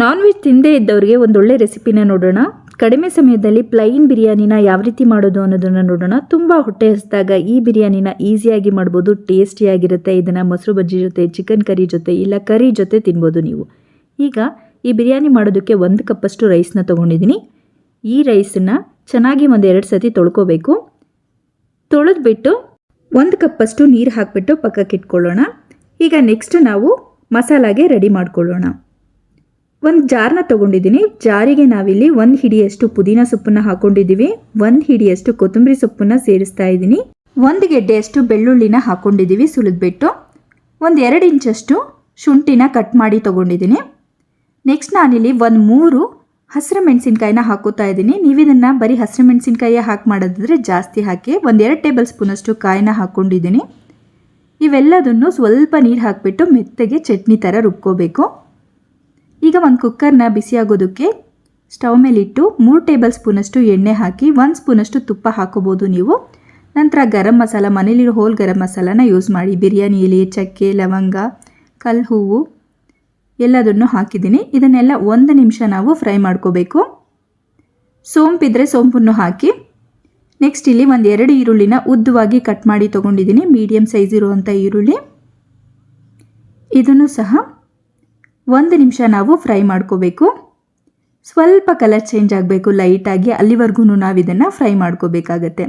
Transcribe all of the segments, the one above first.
Non veg ತಿಂದೇ ಇದ್ದವರಿಗೆ ಒಂದೊಳ್ಳೆ ರೆಸಿಪಿನ ನೋಡೋಣ. ಕಡಿಮೆ ಸಮಯದಲ್ಲಿ ಪ್ಲೈನ್ ಬಿರಿಯಾನಿನ ಯಾವ ರೀತಿ ಮಾಡೋದು ಅನ್ನೋದನ್ನು ನೋಡೋಣ. ತುಂಬ ಹೊಟ್ಟೆ ಹಸಿದಾಗ ಈ ಬಿರಿಯಾನಿನ ಈಸಿಯಾಗಿ ಮಾಡ್ಬೋದು, ಟೇಸ್ಟಿಯಾಗಿರುತ್ತೆ. ಇದನ್ನು ಮೊಸರು ಬಜ್ಜಿ ಜೊತೆ ಚಿಕನ್ ಕರಿ ಜೊತೆ, ಇಲ್ಲ ಕರಿ ಜೊತೆ ತಿನ್ಬೋದು ನೀವು. ಈಗ ಈ ಬಿರಿಯಾನಿ ಮಾಡೋದಕ್ಕೆ ಒಂದು ಕಪ್ಪಷ್ಟು ರೈಸ್ನ ತೊಗೊಂಡಿದ್ದೀನಿ ಈ ರೈಸನ್ನು ಚೆನ್ನಾಗಿ ಒಂದು ಎರಡು ಸತಿ ತೊಳ್ಕೋಬೇಕು. ತೊಳೆದ್ಬಿಟ್ಟು ಒಂದು ಕಪ್ಪಷ್ಟು ನೀರು ಹಾಕಿಬಿಟ್ಟು ಪಕ್ಕಕ್ಕೆ ಇಟ್ಕೊಳ್ಳೋಣ ಈಗ ನೆಕ್ಸ್ಟ್ ನಾವು ಮಸಾಲಾಗೆ ರೆಡಿ ಮಾಡ್ಕೊಳ್ಳೋಣ. ಒಂದು ಜಾರ್ನ ತೊಗೊಂಡಿದ್ದೀನಿ. ಜಾರಿಗೆ ನಾವಿಲ್ಲಿ ಒಂದು ಹಿಡಿಯಷ್ಟು ಪುದೀನ ಸೊಪ್ಪನ್ನ ಹಾಕೊಂಡಿದ್ದೀವಿ. ಒಂದು ಹಿಡಿಯಷ್ಟು ಕೊತ್ತಂಬರಿ ಸೊಪ್ಪನ್ನ ಸೇರಿಸ್ತಾ ಇದ್ದೀನಿ. ಒಂದು ಗೆಡ್ಡೆಯಷ್ಟು ಬೆಳ್ಳುಳ್ಳಿನ ಹಾಕೊಂಡಿದ್ದೀವಿ ಸುಲಿದ್ಬಿಟ್ಟು. ಒಂದು ಎರಡು ಇಂಚಷ್ಟು ಶುಂಠಿನ ಕಟ್ ಮಾಡಿ ತೊಗೊಂಡಿದ್ದೀನಿ. ನೆಕ್ಸ್ಟ್ ನಾನಿಲ್ಲಿ ಒಂದು ಮೂರು ಹಸಿರು ಮೆಣಸಿನ್ಕಾಯಿನ ಹಾಕೋತಾ ಇದ್ದೀನಿ. ನೀವು ಇದನ್ನು ಬರೀ ಹಸಿರು ಮೆಣಸಿನ್ಕಾಯಿಯ ಹಾಕಿ ಮಾಡೋದಿದ್ರೆ ಜಾಸ್ತಿ ಹಾಕಿ ಒಂದೆರಡು ಟೇಬಲ್ ಸ್ಪೂನಷ್ಟು ಕಾಯಿನ ಹಾಕ್ಕೊಂಡಿದ್ದೀನಿ ಇವೆಲ್ಲದನ್ನು ಸ್ವಲ್ಪ ನೀರು ಹಾಕಿಬಿಟ್ಟು ಮೆತ್ತಗೆ ಚಟ್ನಿ ಥರ ರುಬ್ಕೋಬೇಕು. ಈಗ ಒಂದು ಕುಕ್ಕರ್ನ ಬಿಸಿಯಾಗೋದಕ್ಕೆ ಸ್ಟವ್ ಮೇಲಿಟ್ಟು ಮೂರು ಟೇಬಲ್ ಸ್ಪೂನಷ್ಟು ಎಣ್ಣೆ ಹಾಕಿ, ಒಂದು ಸ್ಪೂನಷ್ಟು ತುಪ್ಪ ಹಾಕೋಬೋದು ನೀವು. ನಂತರ ಗರಂ ಮಸಾಲ, ಮನೇಲಿರೋ ಹೋಲ್ ಗರಂ ಮಸಾಲಾನ ಯೂಸ್ ಮಾಡಿ, ಬಿರಿಯಾನಿ, ಎಲೆ, ಚಕ್ಕೆ, ಲವಂಗ, ಕಲ್ ಹೂವು, ಎಲ್ಲದನ್ನು ಹಾಕಿದ್ದೀನಿ. ಇದನ್ನೆಲ್ಲ ಒಂದು ನಿಮಿಷ ನಾವು ಫ್ರೈ ಮಾಡ್ಕೋಬೇಕು. ಸೋಂಪಿದ್ರೆ ಸೋಂಪನ್ನು ಹಾಕಿ ನೆಕ್ಸ್ಟ್ ಇಲ್ಲಿ ಒಂದು ಎರಡು ಈರುಳ್ಳಿನ ಉದ್ದವಾಗಿ ಕಟ್ ಮಾಡಿ ತೊಗೊಂಡಿದ್ದೀನಿ. ಮೀಡಿಯಮ್ ಸೈಜ್ ಇರುವಂಥ ಈರುಳ್ಳಿ. ಇದನ್ನು ಸಹ ಒಂದು ನಿಮಿಷ ನಾವು ಫ್ರೈ ಮಾಡ್ಕೋಬೇಕು. ಸ್ವಲ್ಪ ಕಲರ್ ಚೇಂಜ್ ಆಗಬೇಕು ಲೈಟಾಗಿ ಅಲ್ಲಿವರೆಗೂ ನಾವು ಇದನ್ನು ಫ್ರೈ ಮಾಡ್ಕೋಬೇಕಾಗತ್ತೆ.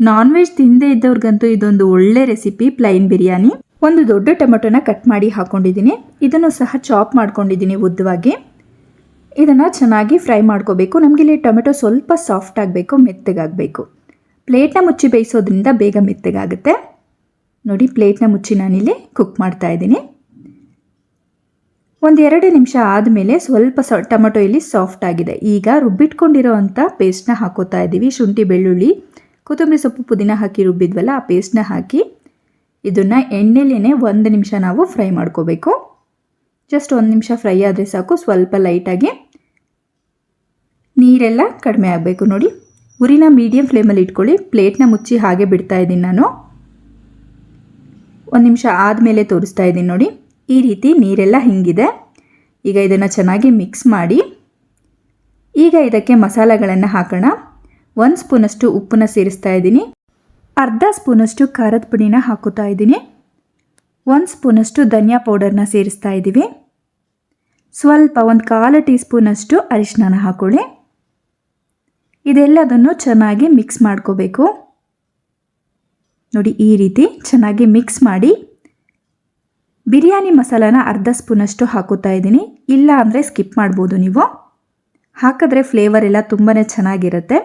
ನಾನ್ ವೆಜ್ ತಿಂದೇ ಇದ್ದವ್ರಿಗಂತೂ ಇದೊಂದು ಒಳ್ಳೆ ರೆಸಿಪಿ ಪ್ಲೈನ್ ಬಿರಿಯಾನಿ. ಒಂದು ದೊಡ್ಡ ಟೊಮೆಟೊನ ಕಟ್ ಮಾಡಿ ಹಾಕ್ಕೊಂಡಿದ್ದೀನಿ ಇದನ್ನು ಸಹ ಚಾಪ್ ಮಾಡ್ಕೊಂಡಿದ್ದೀನಿ ಉದ್ದವಾಗಿ. ಇದನ್ನು ಚೆನ್ನಾಗಿ ಫ್ರೈ ಮಾಡ್ಕೋಬೇಕು. ನಮಗೆ ಇಲ್ಲಿ ಟೊಮೆಟೊ ಸ್ವಲ್ಪ ಸಾಫ್ಟ್ ಆಗಬೇಕು, ಮೆತ್ತಗಾಗಬೇಕು. ಪ್ಲೇಟ್ನ ಮುಚ್ಚಿ ಬೇಯಿಸೋದ್ರಿಂದ ಬೇಗ ಮೆತ್ತಗಾಗುತ್ತೆ. ನೋಡಿ ಪ್ಲೇಟ್ನ ಮುಚ್ಚಿ ನಾನಿಲ್ಲಿ ಕುಕ್ ಮಾಡ್ತಾ ಇದ್ದೀನಿ. ಒಂದು ಎರಡು ನಿಮಿಷ ಆದಮೇಲೆ ಸ್ವಲ್ಪ ಸ ಟೊಮೊಟೊ ಇಲ್ಲಿ ಸಾಫ್ಟ್ ಆಗಿದೆ. ಈಗ ರುಬ್ಬಿಟ್ಕೊಂಡಿರೋ ಅಂಥ ಪೇಸ್ಟ್ನ ಹಾಕೋತಾ ಇದ್ದೀವಿ. ಶುಂಠಿ, ಬೆಳ್ಳುಳ್ಳಿ, ಕೊತ್ತಂಬರಿ ಸೊಪ್ಪು, ಪುದೀನ ಹಾಕಿ ರುಬ್ಬಿದ್ವಲ್ಲ ಆ ಪೇಸ್ಟ್ನ ಹಾಕಿ ಇದನ್ನು ಎಣ್ಣೆಲೇ ಒಂದು ನಿಮಿಷ ನಾವು ಫ್ರೈ ಮಾಡ್ಕೋಬೇಕು. ಜಸ್ಟ್ ಒಂದು ನಿಮಿಷ ಫ್ರೈ ಆದರೆ ಸಾಕು. ಸ್ವಲ್ಪ ಲೈಟಾಗಿ ನೀರೆಲ್ಲ ಕಡಿಮೆ ಆಗಬೇಕು ನೋಡಿ. ಉರಿನ ಮೀಡಿಯಮ್ ಫ್ಲೇಮಲ್ಲಿ ಇಟ್ಕೊಳ್ಳಿ. ಪ್ಲೇಟ್ನ ಮುಚ್ಚಿ ಹಾಗೆ ಬಿಡ್ತಾ ಇದ್ದೀನಿ ನಾನು. ಒಂದು ನಿಮಿಷ ಆದಮೇಲೆ ತೋರಿಸ್ತಾ ಇದ್ದೀನಿ ನೋಡಿ. ಈ ರೀತಿ ನೀರೆಲ್ಲ ಹಿಂಗಿದೆ. ಈಗ ಇದನ್ನು ಚೆನ್ನಾಗಿ ಮಿಕ್ಸ್ ಮಾಡಿ, ಈಗ ಇದಕ್ಕೆ ಮಸಾಲೆಗಳನ್ನು ಹಾಕೋಣ. ಒಂದು ಸ್ಪೂನಷ್ಟು ಉಪ್ಪನ್ನ ಸೇರಿಸ್ತಾ ಇದ್ದೀನಿ. ಅರ್ಧ ಸ್ಪೂನಷ್ಟು ಖಾರದ ಪುಡಿನ ಹಾಕೋತಾ ಇದ್ದೀನಿ. ಒಂದು ಸ್ಪೂನಷ್ಟು ಧನಿಯಾ ಪೌಡರ್ನ ಸೇರಿಸ್ತಾ ಇದ್ದೀವಿ. ಸ್ವಲ್ಪ ಒಂದು ಕಾಲು ಟೀ ಸ್ಪೂನಷ್ಟು ಅರಿಶಿನ ಹಾಕೊಳ್ಳಿ. ಇದೆಲ್ಲದನ್ನು ಚೆನ್ನಾಗಿ ಮಿಕ್ಸ್ ಮಾಡ್ಕೋಬೇಕು. ನೋಡಿ ಈ ರೀತಿ ಚೆನ್ನಾಗಿ ಮಿಕ್ಸ್ ಮಾಡಿ. ಬಿರಿಯಾನಿ ಮಸಾಲಾನ ಅರ್ಧ ಸ್ಪೂನಷ್ಟು ಹಾಕುತ್ತಾ ಇದ್ದೀನಿ. ಇಲ್ಲ ಅಂದರೆ ಸ್ಕಿಪ್ ಮಾಡ್ಬೋದು ನೀವು. ಹಾಕಿದ್ರೆ ಫ್ಲೇವರ್ ಎಲ್ಲ ತುಂಬಾ ಚೆನ್ನಾಗಿರುತ್ತೆ.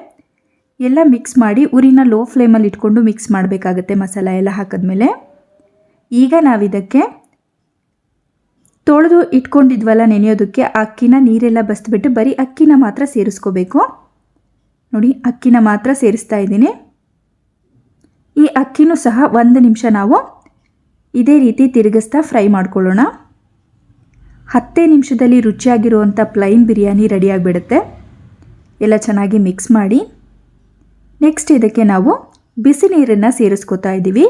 ಎಲ್ಲ ಮಿಕ್ಸ್ ಮಾಡಿ ಉರಿನ ಲೋ ಫ್ಲೇಮಲ್ಲಿ ಇಟ್ಕೊಂಡು ಮಿಕ್ಸ್ ಮಾಡಬೇಕಾಗತ್ತೆ ಮಸಾಲ ಎಲ್ಲ ಹಾಕಿದ್ಮೇಲೆ. ಈಗ ನಾವಿದಕ್ಕೆ ತೊಳೆದು ಇಟ್ಕೊಂಡಿದ್ವಲ್ಲ ನೆನೆಯೋದಕ್ಕೆ ಅಕ್ಕಿನ ನೀರೆಲ್ಲ ಬಸ್ದುಬಿಟ್ಟು ಬರೀ ಅಕ್ಕಿನ ಮಾತ್ರ ಸೇರಿಸ್ಕೋಬೇಕು. ನೋಡಿ, ಅಕ್ಕಿನ ಮಾತ್ರ ಸೇರಿಸ್ತಾ ಇದ್ದೀನಿ. ಈ ಅಕ್ಕಿನೂ ಸಹ ಒಂದು ನಿಮಿಷ ನಾವು ಇದೇ ರೀತಿ ತಿರುಗಿಸ್ತಾ ಫ್ರೈ ಮಾಡ್ಕೊಳ್ಳೋಣ. ಹತ್ತೇ ನಿಮಿಷದಲ್ಲಿ ರುಚಿಯಾಗಿರುವಂಥ ಪ್ಲೈನ್ ಬಿರಿಯಾನಿ ರೆಡಿಯಾಗಿಬಿಡುತ್ತೆ ಎಲ್ಲ ಚೆನ್ನಾಗಿ ಮಿಕ್ಸ್ ಮಾಡಿ. ನೆಕ್ಸ್ಟ್ ಇದಕ್ಕೆ ನಾವು ಬಿಸಿ ನೀರನ್ನು ಸೇರಿಸ್ಕೋತಾ ಇದ್ದೀವಿ.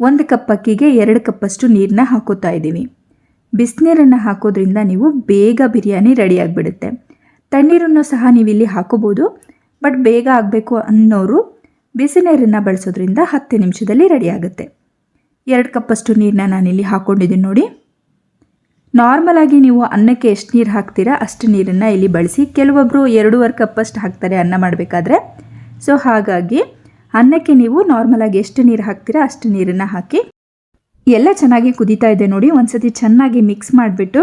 ಒಂದು ಕಪ್ ಅಕ್ಕಿಗೆ ಎರಡು ಕಪ್ಪಷ್ಟು ನೀರನ್ನ ಹಾಕೋತಾ ಇದ್ದೀವಿ. ಬಿಸಿನೀರನ್ನು ಹಾಕೋದ್ರಿಂದ ನೀವು ಬೇಗ ಬಿರಿಯಾನಿ ರೆಡಿಯಾಗಿಬಿಡುತ್ತೆ ತಣ್ಣೀರನ್ನು ಸಹ ನೀವು ಇಲ್ಲಿ ಹಾಕೋಬೋದು. ಬಟ್ ಬೇಗ ಆಗಬೇಕು ಅನ್ನೋರು ಬಿಸಿನೀರನ್ನು ಬಳಸೋದ್ರಿಂದ ಹತ್ತು ನಿಮಿಷದಲ್ಲಿ ರೆಡಿಯಾಗುತ್ತೆ ಎರಡು ಕಪ್ಪಷ್ಟು ನೀರನ್ನ ನಾನಿಲ್ಲಿ ಹಾಕ್ಕೊಂಡಿದ್ದೀನಿ ನೋಡಿ. ನಾರ್ಮಲಾಗಿ ನೀವು ಅನ್ನಕ್ಕೆ ಎಷ್ಟು ನೀರು ಹಾಕ್ತೀರಾ ಅಷ್ಟು ನೀರನ್ನು ಇಲ್ಲಿ ಬಳಸಿ. ಕೆಲವೊಬ್ಬರು ಎರಡೂವರೆ ಕಪ್ಪಷ್ಟು ಹಾಕ್ತಾರೆ ಅನ್ನ ಮಾಡಬೇಕಾದ್ರೆ. ಸೊ ಹಾಗಾಗಿ ಅನ್ನಕ್ಕೆ ನೀವು ನಾರ್ಮಲಾಗಿ ಎಷ್ಟು ನೀರು ಹಾಕ್ತೀರಾ ಅಷ್ಟು ನೀರನ್ನು ಹಾಕಿ. ಎಲ್ಲ ಚೆನ್ನಾಗಿ ಕುದೀತಾ ಇದೆ ನೋಡಿ. ಒಂದ್ಸತಿ ಚೆನ್ನಾಗಿ ಮಿಕ್ಸ್ ಮಾಡಿಬಿಟ್ಟು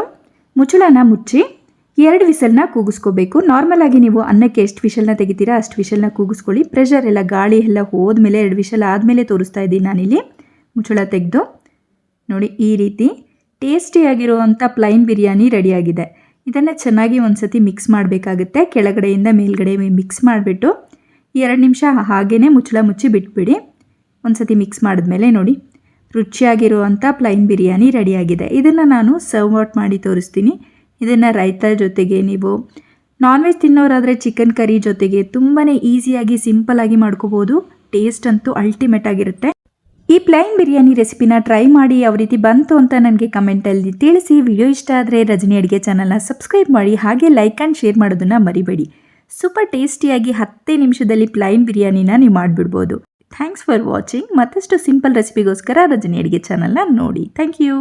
ಮುಚ್ಚಳನ ಮುಚ್ಚಿ ಎರಡು ವಿಸಲ್ನ ಕೂಗಿಸ್ಕೋಬೇಕು. ನಾರ್ಮಲಾಗಿ ನೀವು ಅನ್ನಕ್ಕೆ ಎಷ್ಟು ವಿಷಲ್ನ ತೆಗಿತೀರಾ ಅಷ್ಟು ವಿಷಲ್ನ ಕೂಗಿಸ್ಕೊಳ್ಳಿ. ಪ್ರೆಷರ್ ಎಲ್ಲ ಗಾಳಿ ಎಲ್ಲ ಹೋದ್ಮೇಲೆ ಎರಡು ವಿಷಲ್ ಆದಮೇಲೆ ತೋರಿಸ್ತಾ ಇದ್ದೀನಿ ನಾನಿಲ್ಲಿ. ಮುಚ್ಚಳ ತೆಗೆದು, ನೋಡಿ ಈ ರೀತಿ ಟೇಸ್ಟಿಯಾಗಿರುವಂಥ ಪ್ಲೈನ್ ಬಿರಿಯಾನಿ ರೆಡಿಯಾಗಿದೆ. ಇದನ್ನು ಚೆನ್ನಾಗಿ ಒಂದು ಸತಿ ಮಿಕ್ಸ್ ಮಾಡಬೇಕಾಗುತ್ತೆ. ಕೆಳಗಡೆಯಿಂದ ಮೇಲ್ಗಡೆ ಮಿಕ್ಸ್ ಮಾಡಿಬಿಟ್ಟು ಎರಡು ನಿಮಿಷ ಹಾಗೇ ಮುಚ್ಚಳ ಮುಚ್ಚಿ ಬಿಟ್ಬಿಡಿ. ಒಂದು ಸತಿ ಮಿಕ್ಸ್ ಮಾಡಿದ್ಮೇಲೆ ನೋಡಿ, ರುಚಿಯಾಗಿರುವಂಥ ಪ್ಲೈನ್ ಬಿರಿಯಾನಿ ರೆಡಿಯಾಗಿದೆ. ಇದನ್ನು ನಾನು ಸರ್ವ್ ಔಟ್ ಮಾಡಿ ತೋರಿಸ್ತೀನಿ. ಇದನ್ನು ರೈತ ಜೊತೆಗೆ ನೀವು ನಾನ್ ವೆಜ್ ತಿನ್ನೋರಾದರೆ ಚಿಕನ್ ಕರಿ ಜೊತೆಗೆ ತುಂಬಾ ಈಸಿಯಾಗಿ ಆಗಿ ಮಾಡ್ಕೋಬೋದು. ಟೇಸ್ಟ್ ಅಂತೂ ಅಲ್ಟಿಮೇಟ್ ಆಗಿರುತ್ತೆ. ಈ ಪ್ಲೈನ್ ಬಿರಿಯಾನಿ ರೆಸಿಪಿನ ಟ್ರೈ ಮಾಡಿ ಯಾವ ರೀತಿ ಬಂತು ಅಂತ ನನಗೆ ಕಮೆಂಟಲ್ಲಿ ತಿಳಿಸಿ. ವಿಡಿಯೋ ಇಷ್ಟ ಆದರೆ ರಜನಿ ಅಡುಗೆ ಚಾನಲ್ನ ಸಬ್ಸ್ಕ್ರೈಬ್ ಮಾಡಿ, ಹಾಗೆ ಲೈಕ್ ಆ್ಯಂಡ್ ಶೇರ್ ಮಾಡೋದನ್ನು ಮರಿಬೇಡಿ. ಸೂಪರ್ ಟೇಸ್ಟಿಯಾಗಿ ಹತ್ತೇ ನಿಮಿಷದಲ್ಲಿ ಪ್ಲೈನ್ ಬಿರಿಯಾನಿನ ನೀವು ಮಾಡಿಬಿಡ್ಬೋದು. ಥ್ಯಾಂಕ್ಸ್ ಫಾರ್ ವಾಚಿಂಗ್ ಮತ್ತಷ್ಟು ಸಿಂಪಲ್ ರೆಸಿಪಿಗೋಸ್ಕರ ರಜನಿ ಅಡುಗೆ ಚಾನಲ್ನ ನೋಡಿ. Thank you